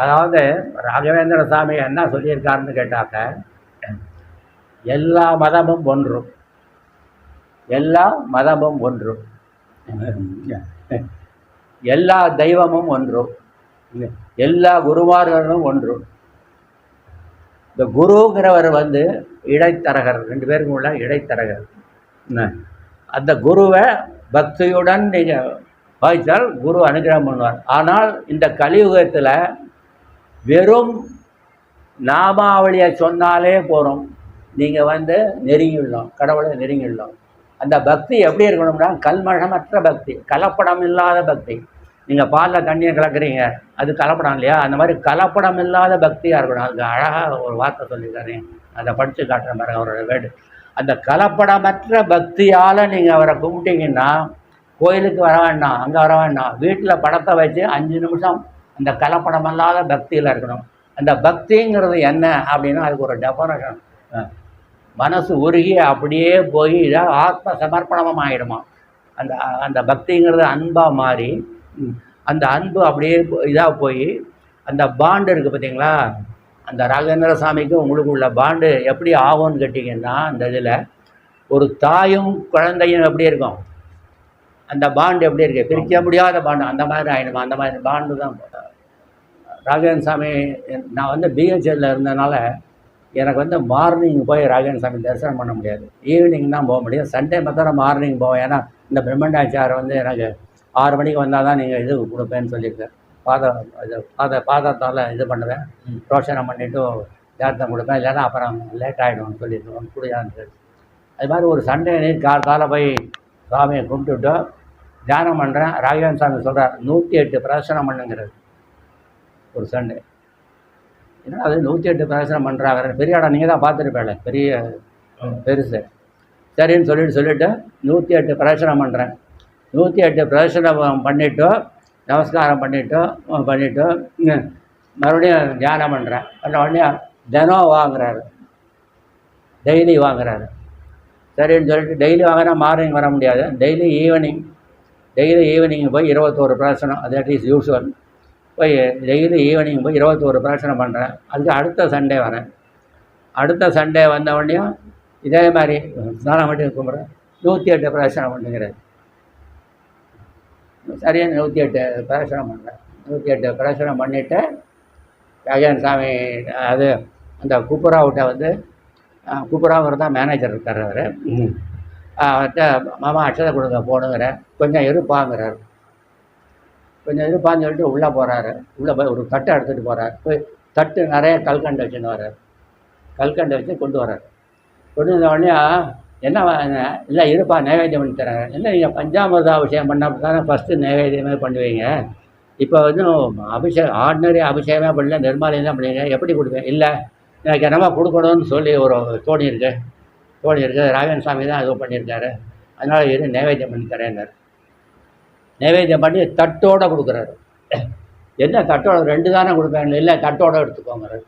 அதாவது ராகவேந்திர சாமி என்ன சொல்லியிருக்காருன்னு கேட்டாக்க எல்லா மதமும் ஒன்று. எல்லா மதமும் ஒன்று. எல்லா தெய்வமும் ஒன்று. எல்லா குருமார்களும் ஒன்று. இந்த குருங்கிறவர் வந்து இடைத்தரகர் ரெண்டு பேருக்கும் உள்ள இடைத்தரகர். அந்த குருவை பக்தியுடன் நீங்கள் வாய்த்தால் குரு அனுகிரகம் பண்ணுவார். ஆனால் இந்த கலியுகத்தில் வெறும் நாமாவளியை சொன்னாலே போகிறோம் நீங்கள் வந்து நெருங்கிடலாம் கடவுளை நெருங்கிடலாம் அந்த பக்தி எப்படி இருக்கணும்னா கல்மழமற்ற பக்தி கலப்படம் இல்லாத பக்தி. நீங்கள் பாலில் தண்ணியை கலக்குறீங்க அது கலப்படம் இல்லையா? அந்த மாதிரி கலப்படம் இல்லாத பக்தியாக இருக்கணும். அதுக்கு அழகாக ஒரு வார்த்தை சொல்லியிருக்காரு. அதை படித்து காட்டுற பாருங்க அவரோட வேடு அந்த கலப்படமற்ற பக்தியால் நீங்கள் அவரை கும்பிட்டீங்கன்னா கோயிலுக்கு வர வேண்டாம் அங்கே வர வேண்டாம். வீட்டில் படத்தை வச்சு அஞ்சு நிமிஷம் அந்த கலப்படமல்லாத பக்தியில் இருக்கணும். அந்த பக்திங்கிறது என்ன அப்படின்னா அதுக்கு ஒரு டெஃபனேஷன் மனசு உருகி அப்படியே போய் இதாக ஆத்ம சமர்ப்பணமாக ஆகிடுமா அந்த அந்த பக்திங்கிறது அன்பாக மாறி அந்த அன்பு அப்படியே இதாக போய் அந்த பாண்டு இருக்குது பார்த்தீங்களா அந்த ராகேந்திர சாமிக்கும் உங்களுக்கு உள்ள பாண்டு எப்படி ஆகும்னு கேட்டிங்கன்னா அந்த இதில் ஒரு தாயும் குழந்தையும் எப்படி இருக்கும்? அந்த பாண்டு எப்படி இருக்கு? பிரிக்க முடியாத பாண்டு அந்த மாதிரி ஆகிடுமா அந்த மாதிரி பாண்டு தான். ராகவேந்திர சாமி நான் வந்து பிஹெச்எல்ல இருந்தனால எனக்கு வந்து மார்னிங் போய் ராகவேந்திர சாமி தரிசனம் பண்ண முடியாது. ஈவினிங் தான் போக முடியும். சண்டே மாத்திரம் மார்னிங் போவேன். ஏன்னா இந்த பிரம்மண்டாச்சார் வந்து எனக்கு ஆறு மணிக்கு வந்தால் தான் நீங்கள் இது கொடுப்பேன்னு சொல்லியிருக்காரு. பாத இது பாத பாதத்தால் இது பண்ணுவேன். ரோஷனம் பண்ணிவிட்டு ஜாத்தம் கொடுப்பேன். இல்லைன்னா அப்புறம் லேட் ஆகிடும் சொல்லியிருக்கோம் குடியான்னு அது மாதிரி ஒரு சண்டே நீர் கால் காலை போய் சாமியை கும்பிட்டுட்டு தியானம் பண்ணுறேன் ராகவேந்திர சாமி சொல்கிறார் நூற்றி எட்டு பிரதர்சனம் பண்ணுங்கிறது ஒரு சண்டே. ஏன்னா அது நூற்றி எட்டு பிரதர்சனம் பண்ணுறாங்க பெரிய இடம் நீங்கள் தான் பார்த்துருப்பேல பெரிய பெருசு. சரின்னு சொல்லிட்டு சொல்லிவிட்டு நூற்றி எட்டு பிரதர்சனம் பண்ணுறேன் நூற்றி எட்டு பிரதர்சனம் பண்ணிவிட்டு நமஸ்காரம் பண்ணிவிட்டு பண்ணிவிட்டு மறுபடியும் தியானம் பண்ணுறேன் பண்ண உடனே தினம் வாங்குறாரு. டெய்லி வாங்குறாரு. சரின்னு சொல்லிட்டு டெய்லி வாங்கினா மார்னிங் வர முடியாது. டெய்லி ஈவினிங் டெய்லி ஈவினிங் போய் இருபத்தோரு பிரதர்சனம் தட் இஸ் யூஸ்வல் போய் டெய்லி ஈவினிங் போய் இருபத்தோரு பிரதர்சனம் பண்ணுறேன் அதுக்கு அடுத்த சண்டே வரேன். அடுத்த சண்டே வந்த உடனேயும் இதே மாதிரி ஸ்நானம் பண்ணி கும்பிட்றேன். நூற்றி எட்டு பிரதர்சனம் பண்ணுங்கிறது சரியாக நூற்றி எட்டு பிரதர்சனம் பண்ணுறேன் நூற்றி எட்டு பிரதர்சனம் பண்ணிவிட்டு ராஜன் சாமி அது அந்த குப்புராவிட்ட வந்து குப்புராவர் தான் மேனேஜர் இருக்கார் அவர். அவர்கிட்ட மாமா அட்சதை கொடுங்க போகணுங்கிற கொஞ்சம் இருப்பாங்கிறார். கொஞ்சம் இருப்பான்னு சொல்லிட்டு உள்ளே போகிறாரு உள்ளே போய் ஒரு தட்டை எடுத்துகிட்டு போகிறார் போய் தட்டு நிறைய கல்கண்டை வச்சுன்னு வர்றார். கல்கண்டை வச்சு கொண்டு வர்றார். கொண்டு வந்த உடனே என்ன இல்லை இருப்பா நைவேத்தியம் பண்ணி தரேன். என்ன நீங்கள் பஞ்சாமிர்த அபிஷேகம் பண்ண தானே ஃபஸ்ட்டு நைவேத்தியமே பண்ணுவீங்க. இப்போ வந்து அபிஷேகம் ஆர்டினரி அபிஷேகமே பண்ணல நிர்மாலயம் தான் பண்ணுவீங்க எப்படி கொடுப்பேன் இல்லை எனக்கு என்னமா கொடுக்கணும்னு சொல்லி ஒரு தோணி இருக்கு. தோணி இருக்கு. ராகவன் சாமி தான் இது பண்ணியிருக்காரு. அதனால் இரு நைவேத்தியம் பண்ணி தரேன்னாரு. நைவேத்தியம் பண்ணி தட்டோட கொடுக்குறாரு. என்ன தட்டோட? ரெண்டு தானே கொடுப்பேன் இல்லை தட்டோட எடுத்துக்கோங்கிறாரு.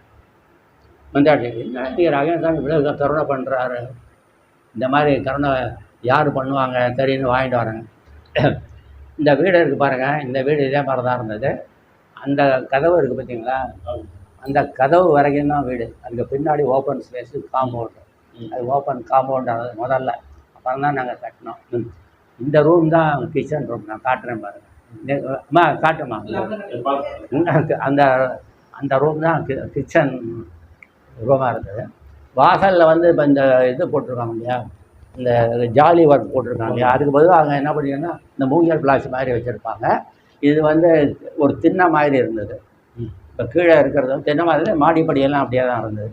வந்தாட்டி என்ன நீங்கள் இவ்வளோ கருணை பண்ணுறாரு இந்த மாதிரி கருணை யார் பண்ணுவாங்க? சரின்னு வாங்கிட்டு வரேங்க இந்த வீடு இருக்குது பாருங்கள் இந்த வீடு இதே மாதிரி தான் இருந்தது. அந்த கதவு இருக்குது பார்த்தீங்களா அந்த கதவு வரைக்கும் தான் வீடு. அதுக்கு பின்னாடி ஓப்பன் ஸ்பேஸு காம்பவுண்டு அது ஓப்பன் காம்பவுண்ட் முதல்ல. அப்புறம் தான் நாங்கள் கட்டினோம். ம். இந்த ரூம் தான் கிச்சன் ரூம் நான் காட்டுறேன் பாருங்கள் அம்மா காட்டுமா அந்த அந்த ரூம் தான் கிச்சன் ரூமாக இருந்தது வாசலில் வந்து இப்போ இந்த இது போட்டிருக்காங்க இல்லையா? இந்த ஜாலி ஒர்க் போட்டிருக்காங்க இல்லையா? அதுக்கு பதிலாக அவங்க என்ன பண்ணிங்கன்னா இந்த மூங்கில் பிளாஸ் மாதிரி வச்சுருப்பாங்க. இது வந்து ஒரு திண்ணை மாதிரி இருந்தது. இப்போ கீழே இருக்கிறது வந்து திண்ணை மாதிரி மாடிப்படியெல்லாம் அப்படியே தான் இருந்தது.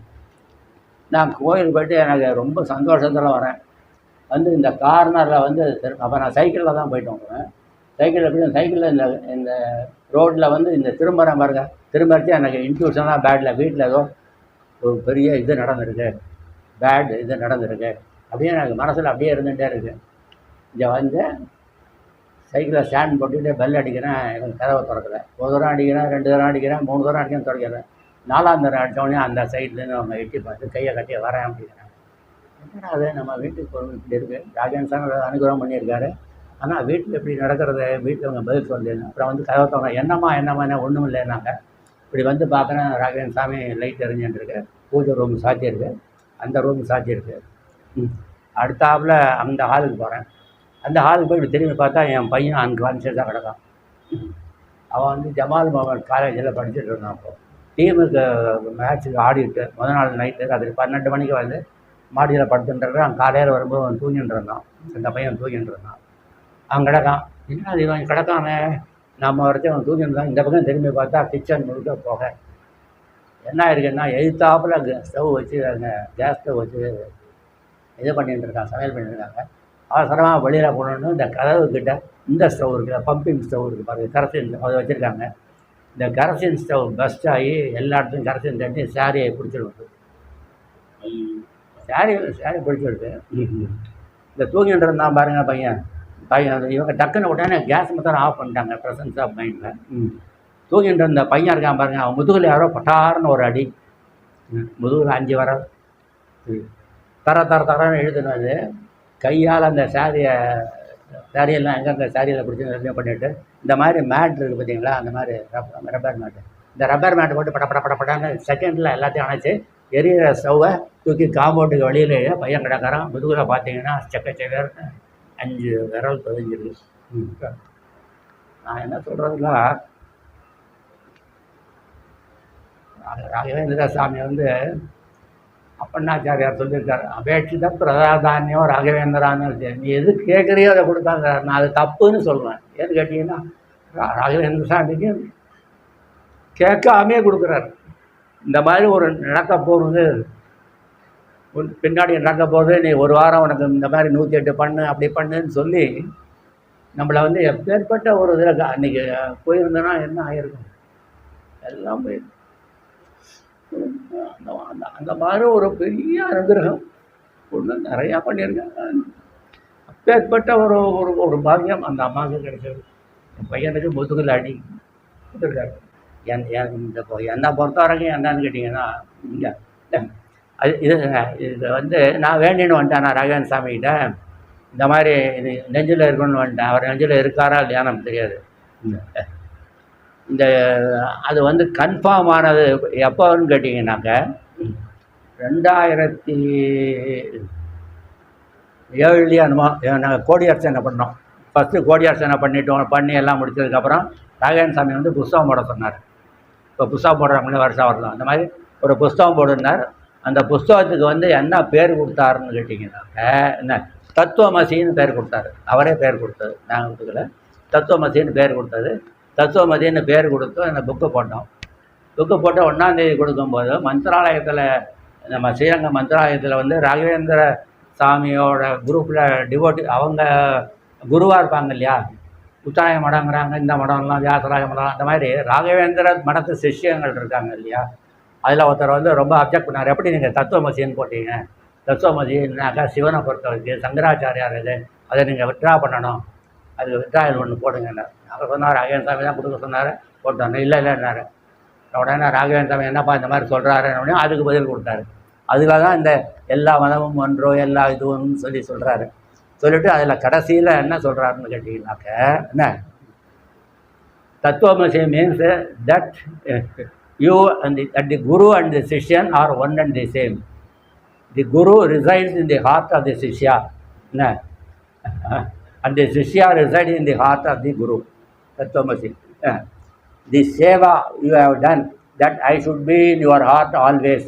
நான் கோயில் போயிட்டு எனக்கு ரொம்ப சந்தோஷத்தில் வரேன். வந்து இந்த கார்னரில் வந்து அப்போ நான் சைக்கிளில் தான் போயிட்டு வந்துடுவேன் சைக்கிளில் போய் சைக்கிளில் இந்த இந்த ரோட்டில் வந்து இந்த திரும்புகிற பாருங்க. திரும்பறச்சு எனக்கு இன்ட்யூஷனாக பேட்டில் வீட்டில் ஏதோ ஒரு பெரிய இது நடந்திருக்கு. பேட் இது நடந்திருக்கு. அப்படியே எனக்கு மனசில் அப்படியே இருந்துகிட்டே இருக்குது இங்கே வந்து சைக்கிளில் ஸ்டாண்ட் போட்டுக்கிட்டு பெல் அடிக்கிறேன். எனக்கு கதவை திறக்கல. ஒரு தூரம் அடிக்கிறேன் ரெண்டு தூரம் அடிக்கிறேன் மூணு தூரம் அடிக்கிறேன் திறக்கிறேன் நாலாம் தூரம் அடித்தோடனே அந்த சைட்லேருந்து அவங்க எட்டி பார்த்து கையை கட்டி வரேன் அப்படிங்கிறேன் என்னடா அது நம்ம வீட்டுக்கு ஒரு இப்படி இருக்குது ராஜன் சார் அனுகிரகம் பண்ணியிருக்காரு. ஆனால் வீட்டில் இப்படி நடக்கிறத வீட்டில் அவங்க பதில் சொல்லு அப்புறம் வந்து கதவை திறந்தேன் என்னம்மா என்னம்மா என்ன ஒன்றும் இல்லைன்னாங்க இப்படி வந்து பார்க்குறேன் ராகவன் சாமி லைட் எரிஞ்சுட்டுருக்கு. பூஜை ரூம் சாத்தியிருக்கு. அந்த ரூம் சாத்தியிருக்கு. ம். அந்த ஹாலுக்கு போகிறேன் அந்த ஹாலுக்கு போய் இப்படி திரும்பி பார்த்தா என் பையன் அன்கான்ஷியஸாக கிடக்கான். அவன் வந்து ஜமால் மகன் காலேஜில் படிச்சுட்டு இருந்தான் அப்போ. டீமுக்கு மேட்ச்சுக்கு ஆடிட்டு முத நாள் நைட்டு அது பன்னெண்டு மணிக்கு வந்து மாடியில் படுத்துட்டுருக்கான் காலையில் வரும்போது அவன் தூங்கிட்டு இருந்தான். அந்த பையன் தூங்கிட்டு இருந்தான். அவன் கிடக்கான். என்ன அது இவன் கிடக்கானே? நம்ம வரைக்கும் அவன் தூங்கிட்டு இருந்தான். இந்த பக்கம் திரும்பி பார்த்தா கிச்சன் முழுக்க போக. என்ன இருக்குன்னா எழுத்தாப்பில் ஸ்டவ் வச்சு அங்கே கேஸ் ஸ்டவ் வச்சு இது பண்ணிகிட்டு இருக்கான் சமையல் பண்ணிட்டு இருக்காங்க. அவசரமாக வெளியில் போகணுன்னு இந்த கதவு கிட்ட இந்த ஸ்டவ் இருக்குது பம்பிங் ஸ்டவ் இருக்குது பாருங்கள் கரசின் அதை வச்சுருக்காங்க. இந்த கரசின் ஸ்டவ் பெஸ்ட் ஆகி எல்லா இடத்துலையும் கரசின் தண்ணி சாரியை பிடிச்சிடுவது சாரி சாரி பிடிச்சிடுது இந்த தூங்கிட்டு இருந்தான் பாருங்க பையன். பையன் இவங்க டக்குன்னு உடனே கேஸ் மொத்தம் ஆஃப் பண்ணிட்டாங்க ப்ரெசன்ஸ் ஆஃப் மைண்டில் தூங்கிட்டு இருந்த பையன் இருக்கான் பாருங்க அவன் முதுகில் யாரோ பட்டார்னு ஒரு அடி. முதுகில் அஞ்சு வர தர தர தரன்னு எழுதுனது கையால் அந்த சாரியை சாரியெல்லாம் எங்கெங்கே சாரியில் பிடிச்சி எல்லாம் பண்ணிவிட்டு இந்த மாதிரி மேட் இருக்குது பார்த்தீங்களா அந்த மாதிரி ரப்பர் ரப்பர் மேட்டு இந்த ரப்பர் மேட்டை போட்டு பட பட பட படன்னு செகண்டில் எல்லாத்தையும் அணைச்சி எரியிற ஸ்டவ்வை தூக்கி காம்பவுண்டுக்கு வெளியிலேயே பையன் கிடக்கிறான். முதுகில் பார்த்தீங்கன்னா செக்க செக்கர்னு அஞ்சு விரல் பதிஞ்சிருக்கு. நான் என்ன சொல்கிறதுனா ராகவேந்திர சாமி வந்து அப்பண்ணாச்சாரியார் சொல்லியிருக்காரு. அபேட்சித பிரதாதானியம் ராகவேந்திரான்னு நீ எது கேட்குறியோ அதை கொடுத்தாங்க. நான் அது தப்புன்னு சொல்லுவேன் ஏன்னு கேட்டிங்கன்னா ராகவேந்திர சாமிக்கு கேட்காமே கொடுக்குறாரு. இந்த மாதிரி ஒரு நடக்க போகிறது பின்னாடி நடக்க போகிறது நீ ஒரு வாரம் உனக்கு இந்த மாதிரி நூற்றி எட்டு பண்ணு அப்படி பண்ணுன்னு சொல்லி நம்மளை வந்து எப்பேற்பட்ட ஒரு இதில் அன்றைக்கி போயிருந்தேன்னா என்ன ஆகிருக்கும் எல்லாம் போயிருக்கு அந்த அந்த அந்த மாதிரி ஒரு பெரிய அனுகிரகம் ஒன்று நிறையா பண்ணியிருக்காங்க. அப்பேற்பட்ட ஒரு ஒரு ஒரு பாக்கியம் அந்த அம்மாவுக்கு கிடைச்சது. என் பையனுக்கு முதுகில் அடி கொடுத்துருக்காரு. என் என் இந்த என்ன பொறுத்த வரைக்கும் என்னன்னு கேட்டிங்கன்னா இங்கே அது இது இது வந்து நான் வேண்டின்னு வந்துட்டேன் நான் ராகவன் சாமிகிட்ட. இந்த மாதிரி இது நெஞ்சில் இருக்கணும்னு வந்துட்டேன். அவர் நெஞ்சில் இருக்காரா இல்லையா நமக்கு தெரியாது. இந்த- இந்த அது வந்து கன்ஃபார்ம் ஆனது எப்போன்னு கேட்டிங்கனாக்க ரெண்டாயிரத்தி ஏழுலேயே என்னமோ நாங்கள் கோடி அர்ச்சனை பண்ணோம். ஃபஸ்ட்டு கோடி அர்ச்சனை பண்ணிட்டோம் பண்ணி எல்லாம் முடிச்சதுக்கப்புறம் ராகவன் சாமி வந்து புஸ்தகம் போட சொன்னார். இப்போ புஸ்தகம் போடுறாங்களே வருஷம். வரலாம் அந்த மாதிரி ஒரு புஸ்தகம் போடுனார். அந்த புஸ்தகத்துக்கு வந்து என்ன பேர் கொடுத்தாருன்னு கேட்டிங்கன்னாக்க என்ன தத்துவமசின்னு பேர் கொடுத்தாரு. அவரே பேர் கொடுத்தது. நாங்கள் கொடுக்கல. தத்துவமசின்னு பேர் கொடுத்தது. தத்துவமதின்னு பேர் கொடுத்து அந்த புக்கு போட்டோம். புக்கு போட்டு ஒன்றாந்தேதி கொடுக்கும்போது மந்திராலயத்தில் நம்ம ஸ்ரீரங்கம் மந்திராலயத்தில் வந்து ராகவேந்திர சாமியோட குரூப்பில் டிவோட்டி அவங்க குருவாக இருப்பாங்க இல்லையா? உத்தாய மடங்கிறாங்க இந்த மடம்லாம் வியாசராய மடம் அந்த மாதிரி ராகவேந்திர மடத்து சிஷ்யங்கள் இருக்காங்க இல்லையா? அதில் ஒருத்தர் வந்து ரொம்ப அப்ஜெக்ட் பண்ணார். எப்படி நீங்கள் தத்துவமசின்னு போட்டீங்க? தத்துவமசின்னாக்கா சிவனை பொறுத்த வரைக்கும் சங்கராச்சாரியார் இது. அதை நீங்கள் வித்ரா பண்ணணும். அதுக்கு வித்ராயல் ஒன்று போடுங்கன்னார். அவர் சொன்னார் ராகவேந்திர சாமி தான் கொடுக்க சொன்னார். போட்டோம் இல்லை இல்லைன்னாரு உடனே ராகவேந்திர சாமி என்னப்பா இந்த மாதிரி சொல்கிறாரு அதுக்கு பதில் கொடுத்தாரு. அதில் தான் இந்த எல்லா மதமும் ஒன்றோ எல்லா இதுவும் சொல்லி சொல்கிறாரு சொல்லிட்டு அதில் கடைசியில் என்ன சொல்கிறாருன்னு கேட்டிங்கனாக்க என்ன? தத்துவமசி means that you and the at the guru and the shishyan are one and the same the guru resides in the heart of the shishya என்ன? And the shishya reside in the heart of the guru தத்துவமசி. The seva you have done that I should be in your heart always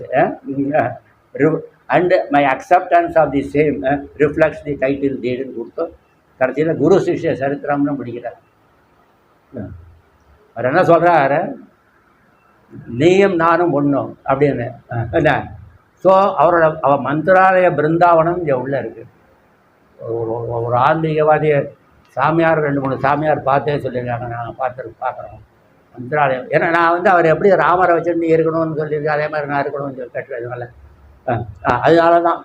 and my acceptance of the same reflects the title டீடுன்னு கொடுத்தோம் கடைசியில் குரு சிஷ்ய சரித்திரம்னு முடிக்கிறார். அவர் என்ன சொல்கிறாரு நீயும் நானும் ஒன்றும் அப்படின்னு. என்ன? ஸோ அவரோட அவ மந்திராலய பிருந்தாவனம் இங்கே உள்ளே இருக்குது ஒரு ஒரு- ஆன்மீகவாதி சாமியார் ரெண்டு மூணு சாமியார் பார்த்தே சொல்லியிருக்காங்க. நாங்கள் பார்த்து பார்க்குறோம். மந்திராலயம். ஏன்னா நான் வந்து அவர் எப்படி ராமரை வச்சுட்டு நீ இருக்கணும்னு சொல்லியிருக்கேன் அதே மாதிரி நான் இருக்கணும்னு சொல்லி கட்டுறதுனால அதனால தான்